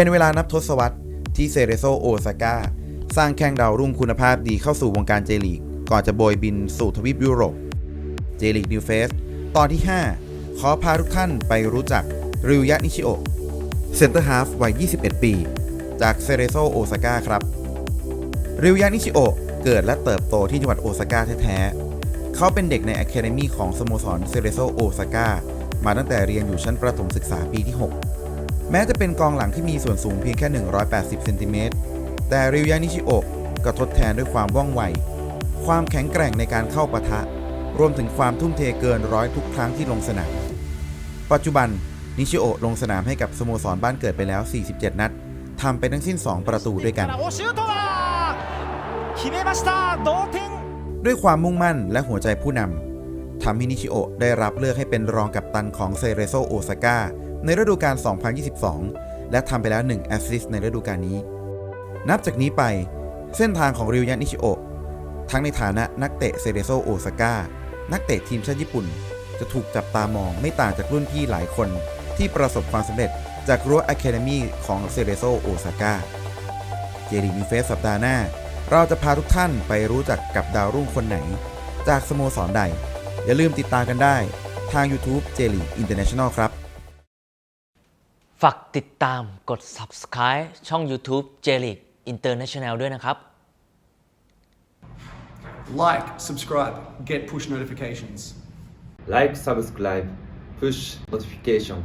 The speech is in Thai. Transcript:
เป็นเวลานับทศวรรษที่เซเรโซโอซาก้าสร้างแข้งดาวรุ่งคุณภาพดีเข้าสู่วงการเจลีก ก่อนจะโบยบินสู่ทวีปยุโรป เจลีกนิวเฟส ตอนที่ 5 ขอพาทุกท่านไปรู้จักริวยะนิชิโอเซนเตอร์ฮาฟวัย 21 ปี จากเซเรโซโอซาก้าครับ ริวยะนิชิโอเกิดและเติบโตที่จังหวัดโอซาก้าแท้ๆ เขาเป็นเด็กในอะคาเดมีของสโมสรเซเรโซโอซาก้ามาตั้งแต่เรียนอยู่ชั้นประถมศึกษาปีที่ 6 แม้จะเป็นกองหลังที่มีส่วนสูงเพียงแค่ 180 เซนติเมตร แต่ริวยานิชิโอะก็ทดแทนด้วยความว่องไว ความแข็งแกร่งในการเข้าปะทะ รวมถึงความทุ่มเทเกินร้อยทุกครั้งที่ลงสนาม ปัจจุบันนิชิโอะลงสนามให้กับสโมสรบ้านเกิดไปแล้ว 47 นัด ทำไปทั้งสิ้น 2 ประตูด้วยกัน ด้วยความมุ่งมั่นและหัวใจผู้นำทำให้นิชิโอะได้รับเลือกให้เป็นรองกัปตันของเซเรโซโอซาก้า ในฤดูกาล 2022 และทำไปแล้ว 1 แอสซิสต์ในฤดูกาลนี้ นับจากนี้ไปเส้นทางของริวยะนิชิโอะทั้งในฐานะนักเตะเซเรโซโอซาก้า นักเตะทีมชาติญี่ปุ่น จะถูกจับตามองไม่ต่างจากรุ่นพี่หลายคนที่ประสบความสำเร็จจากรั้วอะคาเดมีของเซเรโซโอซาก้า เจดีมีเฟสสัปดาห์หน้า เราจะพาทุกท่านไปรู้จักกับดาวรุ่งคนไหน จากสโมสรใด อย่าลืมติดตามกันได้ทาง YouTube j e l y International ครับ ฝากติดตามกด subscribe ช่อง YouTube j l e a g International ด้วยนะครับ Like, subscribe, get push notifications. like, subscribe, push notification